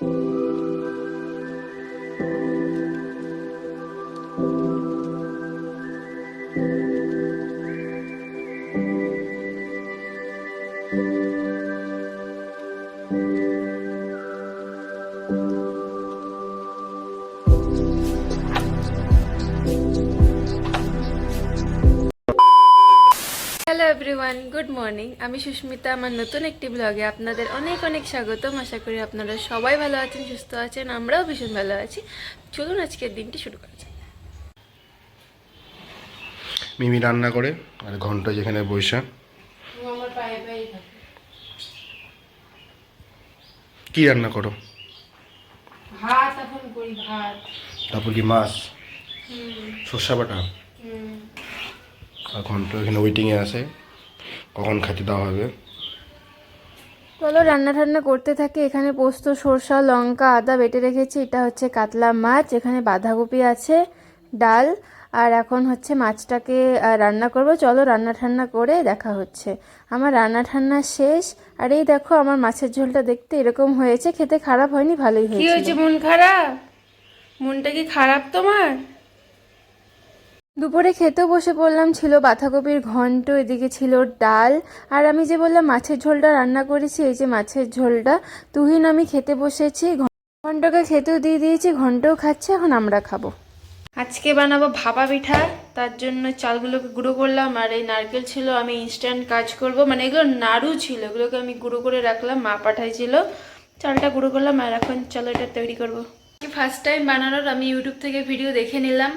Thank you. Hello everyone good morning আমি সুস্মিতা আমার নতুন একটি ব্লগে আপনাদের অনেক অনেক স্বাগতম। আশা করি আপনারা সবাই ভালো আছেন সুস্থ আছেন আমরাও ভীষণ ভালো আছি। চলুন আজকের দিনটি শুরু করা যাক। মিমি রান্না করে আর ঘণ্টা যেখানে বসে। আমার পায়ে পায়ে কি রান্না করো? ভাত এখন করি ভাত। তারপর কি মাছ? সর্ষা বাটা? আর ঘণ্টা এখানে ওয়েটিংয়ে আছে। কখন খেতে দেওয়া হবে? চলো রান্না টান্না করতে থাকি। এখানে পোস্ত সরষা লঙ্কা আদা বেটে রেখেছি। এটা হচ্ছে কাতলা মাছ এখানে বাঁধাকপি আছে ডাল আর এখন হচ্ছে মাছটাকে রান্না করব। চলো রান্না ঠান্না করে দেখা হচ্ছে। আমার রান্না ঠান্না শেষ। আর এই দেখো আমার মাছের ঝোলটা দেখতে এরকম হয়েছে। খেতে খারাপ হয়নি ভালোই হয়েছে কি হয়েছে মন খারাপ? মনটা কি খারাপ তোমার? দুপুরে খেতেও বসে পড়লাম, ছিল বাঁধাকপির ঘন্ট, এদিকে ছিল ডাল। আর আমি যে বললাম, মাছের ঝোলটা রান্না করেছি, এই যে মাছের ঝোলটা। তুহিন, আমি খেতে বসেছি, ঘন্টকে খেতেও দিয়ে দিয়েছি, ঘন্টও খাচ্ছে, এখন আমরা খাব। আজকে বানাবো ভাপা পিঠা, তার জন্য চালগুলোকে গুঁড়ো করলাম, আর এই নারকেল ছিল, আমি ইনস্ট্যান্ট কাজ করব। মানে এগুলো নাড়ু ছিল, এগুলোকে আমি গুঁড়ো করে রাখলাম, মা পাঠাইছিল। চালটা গুঁড়ো করলাম, আর এখন চলো এটা তৈরি করব। ফার্স্ট টাইম বানানোর আমি ইউটিউব থেকে ভিডিও দেখে নিলাম।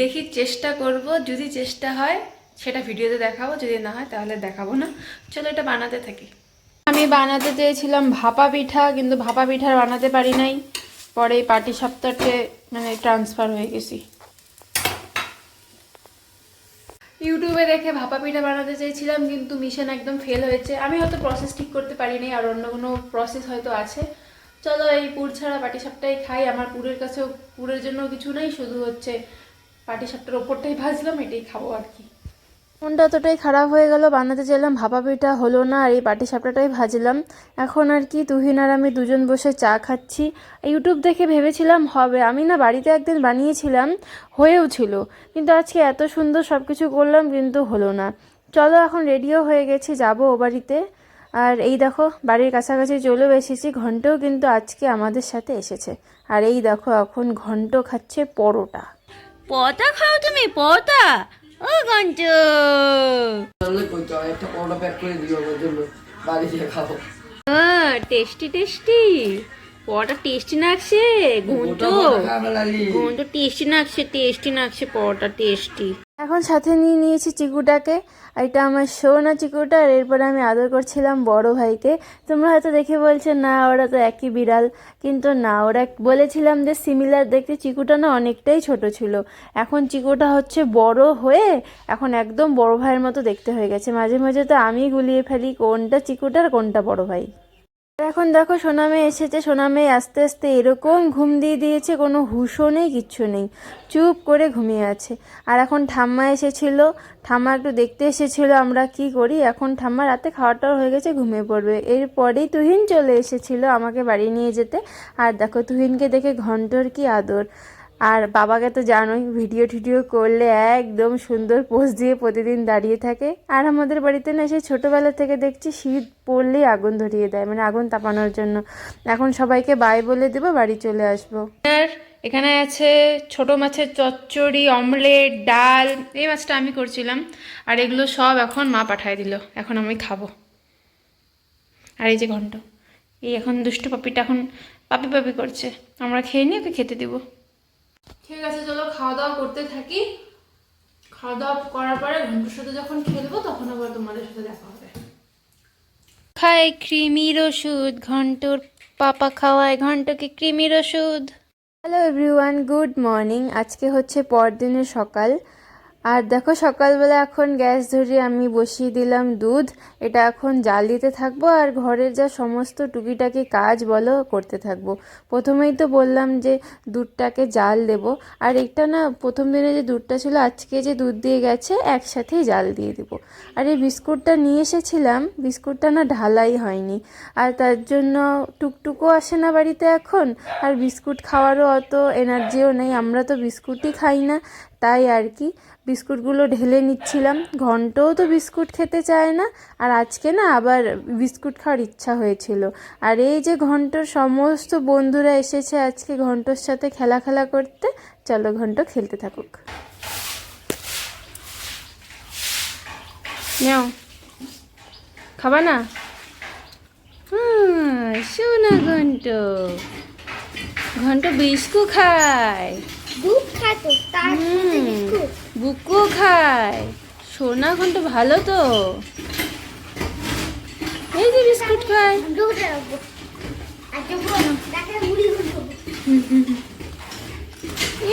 দেখি চেষ্টা করব, যদি চেষ্টা হয়, সেটা ভিডিওতে দেখাবো, যদি না হয় তাহলে দেখাবো না। চলো এটা বানাতে থাকি। আমি বানাতে চেয়েছিলাম ভাপা পিঠা, কিন্তু ভাপা পিঠা বানাতে পারি নাই। পরে পাটি সপ্তাহে মানে ট্রান্সফার হয়ে গেছি। ইউটিউবে দেখে ভাপা পিঠা বানাতে চেয়েছিলাম, কিন্তু মিশন একদম ফেল হয়েছে। আমি হয়তো প্রসেস ঠিক করতে পারিনি আর অন্য কোনো প্রসেস হয়তো আছে। চলো এই পুর ছাড়া পাটি সাপটাই খাই। আমার পুরের কাছেও পুরের জন্য কিছু নেই, শুধু হচ্ছে পাটি সাপটার ওপরটাই ভাজলাম, এটাই খাব আর কি। মনটা এতটাই খারাপ হয়ে গেল, বানাতে চাইলাম ভাপা পিঠা হলো না, আর এই পাটি সাপটাটাই ভাজলাম। এখন আর কি তুহিন আর আমি দুজন বসে চা খাচ্ছি। ইউটিউব দেখে ভেবেছিলাম, হবে। আমি না বাড়িতে একদিন বানিয়েছিলাম, হয়েও ছিল। কিন্তু আজকে এত সুন্দর সব কিছু করলাম, কিন্তু হলো না। চলো এখন রেডিও হয়ে গেছি, যাব ও বাড়িতে। আর এই দেখো বাড়ির কাছাকাছি চলেও এসেছি ঘন্টও কিন্তু আজকে আমাদের সাথে এসেছে। আর এই দেখো এখন ঘন্ট খাচ্ছে পরোটা। পতা খাও তুমি পতা ও তাহলে একটা পরোটা প্যাক করে দিও জন্য। বাড়ি গিয়ে খাব। টেস্টি টেস্টি পরোটা টেস্টি লাগছে ঘন্ট। ঘন্ট টেস্টি লাগছে টেস্টি লাগছে পরোটা টেস্টি এখন সাথে নিয়ে নিয়েছি চিকুটাকে, আর এটা আমার সোনা চিকুটা, আর এরপরে আমি আদর করছিলাম বড় ভাইকে। তোমরা হয়তো দেখে বলছে, না, ওরা তো একই বিড়াল। কিন্তু না, ওরা বলেছিলাম যে সিমিলার দেখতে চিকুটা না অনেকটাই ছোট ছিল। এখন চিকুটা হচ্ছে বড় হয়ে এখন একদম বড় ভাইয়ের মতো দেখতে হয়ে গেছে। মাঝে মাঝে তো আমি গুলিয়ে ফেলি কোনটা চিকুটা আর কোনটা বড় ভাই। এখন দেখো সোনামে এসেছে, সোনামে আস্তে আস্তে এরকম ঘুম দিয়ে দিয়েছে, কোনো হুশও নেই, কিচ্ছু নেই। চুপ করে ঘুমিয়ে আছে। আর এখন ঠাম্মা এসেছিল, ঠাম্মা একটু দেখতে এসেছিল আমরা কি করি, এখন ঠাম্মা রাতে খাওয়াটাও হয়ে গেছে, ঘুমিয়ে পড়বে। এরপরেই তুহিন চলে এসেছিল আমাকে বাড়ি নিয়ে যেতে। আর দেখো তুহিনকে দেখে ঘন্টর কি আদর। আর বাবাকে তো জানোই, ভিডিও টিডিও করলে একদম সুন্দর পোজ দিয়ে প্রতিদিন দাঁড়িয়ে থাকে। আর আমাদের বাড়িতে না সেই ছোটোবেলা থেকে দেখছি, শীত পড়লেই আগুন ধরিয়ে দেয় মানে আগুন তাপানোর জন্য। এখন সবাইকে বাই বলে দেবো, বাড়ি চলে আসব। এখানে আছে ছোট মাছের চচ্চড়ি, অমলেট, ডাল, এই মাছটা আমি করছিলাম। আর এগুলো সব এখন মা পাঠায় দিল, এখন আমি খাব। আর এই যে ঘন্ট, এই এখন দুষ্টু পাপিটা এখন পাপি পাপি করছে। আমরা খেয়ে নিয়ে ওকে খেতে দিব। ঠিক আছে চলো খাওয়া দাওয়া করতে থাকি। খাওয়া দাওয়া করার পরে ঘণ্টার সাথে যখন খেলব তখন আবার তোমাদের সাথে দেখা হবে। খায় ক্রিমির ওষুধ ঘন্টর পাপা খাওয়ায় ঘন্টকে ক্রিমির ওষুধ হ্যালো এভরিওয়ান গুড মর্নিং আজকে হচ্ছে পরদিনের সকাল। আর দেখো সকালবেলা এখন গ্যাস ধরিয়ে আমি বসিয়ে দিলাম দুধ। এটা এখন জাল দিতে থাকব আর ঘরের যা সমস্ত টুকিটাকি কাজ বলো করতে থাকব। প্রথমেই তো বললাম যে দুধটাকে জাল দেব। আর একটা না, প্রথম দিনে যে দুধটা ছিল, আজকে যে দুধ দিয়ে গেছে, একসাথেই জাল দিয়ে দেবো। আর এই বিস্কুটটা নিয়ে এসেছিলাম, বিস্কুটটা না ঢালাই হয়নি। আর তার জন্য টুকটুকও আসে না বাড়িতে এখন। আর বিস্কুট খাওয়ারও অত এনার্জিও নেই। আমরা তো বিস্কুটই খাই না। তাই আর কি। বিস্কুটগুলো ঢেলে নিচ্ছিলাম। ঘন্টও তো বিস্কুট খেতে চায় না। আর আজকে না আবার বিস্কুট খাওয়ার ইচ্ছা হয়েছিল। আর এই যে ঘন্টর সমস্ত বন্ধুরা এসেছে আজকে ঘন্টর সাথে খেলা খেলা করতে, চলো ঘন্ট খেলতে থাকুক। নাও। খাবা না? শোনা ঘন্ট। ঘন্ট বিস্কু খায়। দুধ খাতো তার সাথে বিস্কুট। বুকু খায়। সোনা ঘন্ট ভালো তো। এই যে বিস্কুট খায়।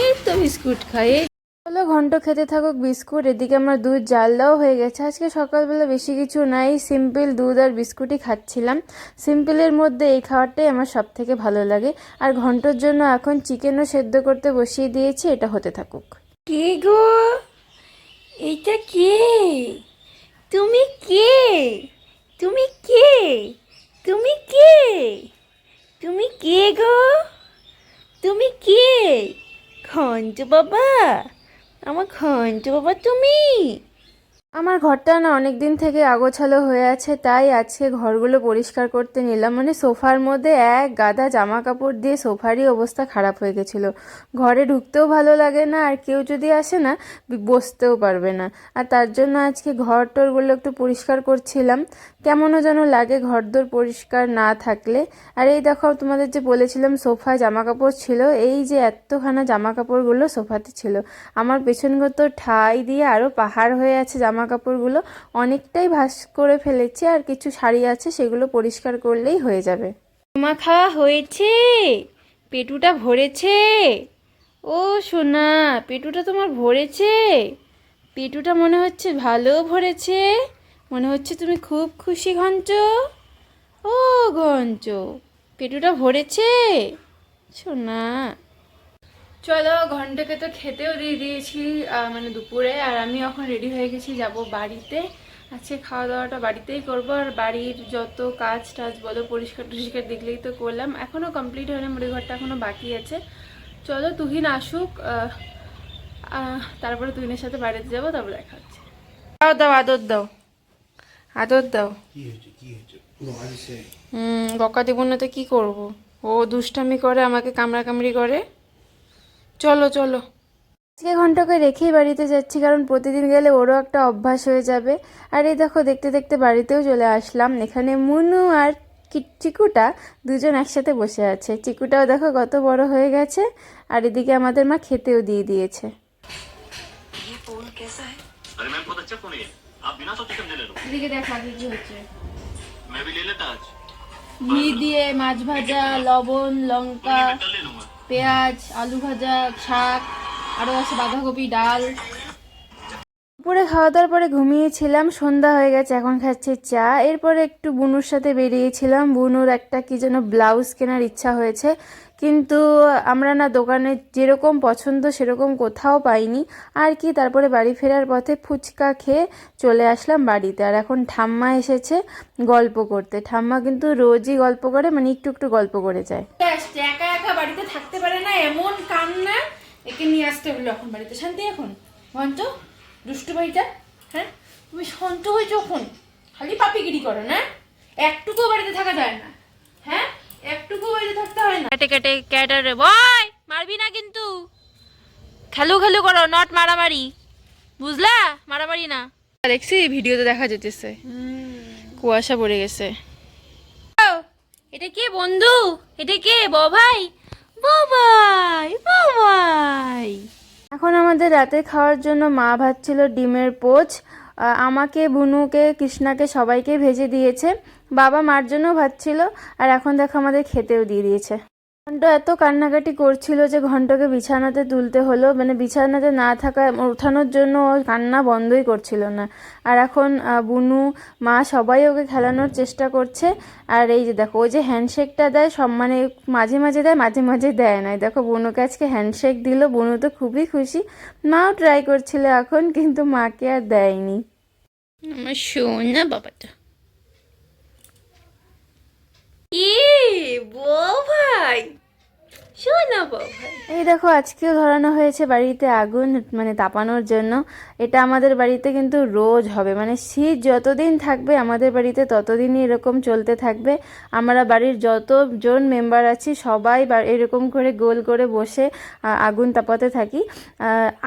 এই তো বিস্কুট খায় চলো, ঘন্ট খেতে থাকুক, বিস্কুট, এদিকে আমার দুধ জাল দেওয়া হয়ে গেছে। আজকে সকালবেলা বেশি কিছু নাই, সিম্পল দুধ আর বিস্কুটই খাচ্ছিলাম। সিম্পলের মধ্যে এই খাবারটাই আমার সব থেকে ভালো লাগে। আর ঘন্টর জন্য এখন চিকেনও সেদ্ধ করতে বসিয়ে দিয়েছি, এটা হতে থাকুক। কে গো? এটা কে? তুমি কে? তুমি কে? তুমি কে? তুমি কে গো? তুমি কে? ঘন্ট বাবা! আমার ঘন্ট বাবা তুমি? আমার ঘরটা না অনেক দিন থেকে আগোছালো হয়ে আছে, তাই আজকে ঘরগুলো পরিষ্কার করতে নিলাম। মানে সোফার মধ্যে এক গাদা জামা কাপড় দিয়ে সোফারই অবস্থা খারাপ হয়ে গেছিল। ঘরে ঢুকতেও ভালো লাগে না, আর কেউ যদি আসে না, বসতেও পারবে না। আর তার জন্য আজকে ঘর টরগুলো একটু পরিষ্কার করছিলাম। কেমনও যেন লাগে ঘরদোর পরিষ্কার না থাকলে। আর এই দেখো, তোমাদের যে বলেছিলাম সোফায় জামা কাপড় ছিল, এই যে এতখানা জামা কাপড়গুলো সোফাতে ছিল। আমার পেছন ঘর তো ঠাই দিয়ে আরও পাহাড় হয়ে আছে জামা কাপড়গুলো অনেকটাই ভাস করে ফেলেছি, আর কিছু শাড়ি আছে সেগুলো পরিষ্কার করলেই হয়ে যাবে। মা খাওয়া হয়েছে, পেটুটা ভরেছে। ও সোনা, পেটুটা তোমার ভরেছে? পেটুটা মনে হচ্ছে ভালো ভরেছে, মনে হচ্ছে তুমি খুব খুশি ঘঞ্চ ও ঘঞ্চ পেটুটা ভরেছে? সোনা চলো ঘন্টাকে তো খেতেও দিয়ে দিয়েছি মানে দুপুরে। আর আমি এখন রেডি হয়ে গেছি যাব বাড়িতে। আজকে খাওয়া দাওয়াটা বাড়িতেই করব। আর বাড়ির যত কাজ টাজ বলো পরিষ্কার টরিষ্কার দেখলেই তো করলাম। এখনও কমপ্লিট হয়নি মুড়ি ঘরটা এখনও বাকি আছে। চলো তুহিন আসুক তারপরে তুহিনের সাথে বাড়িতে যাব তারপর দেখা হচ্ছে। দাও দাও আদর দাও। আদর দাও। হুম বকা দেবো না তো কী করব? ও দুষ্টামি করে আমাকে কামড়াকামড়ি করে। চলো চলো। আজকে ঘন্টাকে রেখেই বাড়িতে যাচ্ছি কারণ প্রতিদিন গেলে ওরও একটা অভ্যাস হয়ে যাবে। আর এই দেখো দেখতে দেখতে বাড়িতেও চলে আসলাম। এখানে মুনু আর চিকুটা দুজন একসাথে বসে আছে। চিকুটাও দেখো কত বড় হয়ে গেছে আর এদিকে আমাদের মা খেতেও দিয়ে দিয়েছে। দিয়ে মাছ ভাজা লবণ লঙ্কা। পেঁয়াজ আলু ভাজা শাক আরও আছে বাঁধাকপি ডাল দুপুরে খাওয়া দাওয়ার পরে ঘুমিয়েছিলাম, সন্ধ্যা হয়ে গেছে, এখন খাচ্ছি চা। এরপরে একটু বুনুর সাথে বেরিয়েছিলাম। বুনুর একটা কি যেন ব্লাউজ কেনার ইচ্ছা হয়েছে। কিন্তু আমরা না দোকানে যেরকম পছন্দ সেরকম কোথাও পাইনি। আর কি, তারপরে বাড়ি ফেরার পথে ফুচকা খেয়ে চলে আসলাম বাড়িতে। আর এখন ঠাম্মা এসেছে গল্প করতে। ঠাম্মা কিন্তু রোজই গল্প করে মানে একটু একটু গল্প করে যায়। একা একা বাড়িতে থাকতে পারে না, এমন কান্না। একে নিয়ে আসতে হলো এখন বাড়িতে। শান্তি এখন? ঘন্ট দুষ্টু ভাইটা হ্যাঁ? তুমি শান্ত হয়েছো এখন। খালি পাপিগিরি করো না? একটুকুও বাড়িতে থাকা যায় না হ্যাঁ? একটুকু বাড়িতে থাকতে হয় না। কেটে কেটে ক্যাটারে বয়! মারবি না কিন্তু। খেলু খেলু করো নট মারামারি। বুঝলা? মারামারি না। দেখছি ভিডিওতে দেখা যেতেছে। কুয়াশা পড়ে গেছে। এটা কে বন্ধু? এটা কে? বভাই বভাই বভাই এখন আমাদের রাতে খাওয়ার জন্য মা ভাজছিল ডিমের পোচ আমাকে, বুনুকে, কৃষ্ণাকে সবাইকে ভেজে দিয়েছে। বাবা মার জন্যও ভাজছিল আর এখন দেখো আমাদের খেতেও দিয়ে দিয়েছে। ঘন্ট এত কান্নাকাটি করছিল যে ঘন্টকে বিছানাতে তুলতে হলো। মানে বিছানাতে না থাকা, ওঠানোর জন্য কান্না বন্ধই করছিল না। আর এখন বুনু, মা সবাই ওকে খেলানোর চেষ্টা করছে। আর এই যে দেখো, ওই যে হ্যান্ডশেকটা দেয়, সব মানে মাঝে মাঝে দেয়, মাঝে মাঝে দেয় না দেখো, বুনুকে আজকে হ্যান্ডশেক দিল, বুনু তো খুবই খুশি। মাও ট্রাই করছিল এখন, কিন্তু মাকে আর দেয়নি। আমার না বাবাটা। এই দেখো, আজকেও ধরানো হয়েছে বাড়িতে আগুন মানে তাপানোর জন্য। এটা আমাদের বাড়িতে কিন্তু রোজ হবে। মানে শীত যতদিন থাকবে, আমাদের বাড়িতে ততদিনই এরকম চলতে থাকবে। আমরা বাড়ির যতজন মেম্বার আছি, সবাই এরকম করে গোল করে বসে আগুন তাপাতে থাকি।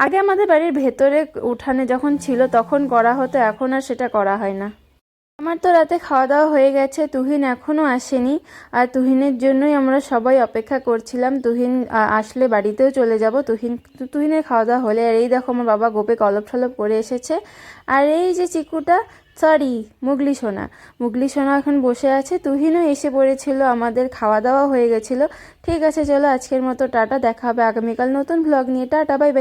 আগে আমাদের বাড়ির ভেতরে উঠানে যখন ছিল, তখন করা হতো। এখন আর সেটা করা হয় না। আমার তো রাতে খাওয়া দাওয়া হয়ে গেছে, তুহিন এখনও আসেনি। আর তুহিনের জন্যই আমরা সবাই অপেক্ষা করছিলাম, তুহিন আসলে বাড়িতেও চলে যাব। তুহিন তুহিনের খাওয়া দাওয়া হলে, আর এই দেখো আমার বাবা গোপে কলপ টলপ করে এসেছে। আর এই যে চিকুটা সরি মুগলি সোনা। মুগলি সোনা এখন বসে আছে, তুহিনও এসে পড়েছিল, আমাদের খাওয়া দাওয়া হয়ে গেছিল। ঠিক আছে, চলো আজকের মতো টাটা, দেখা হবে আগামীকাল নতুন ব্লগ নিয়ে। Tata bye bye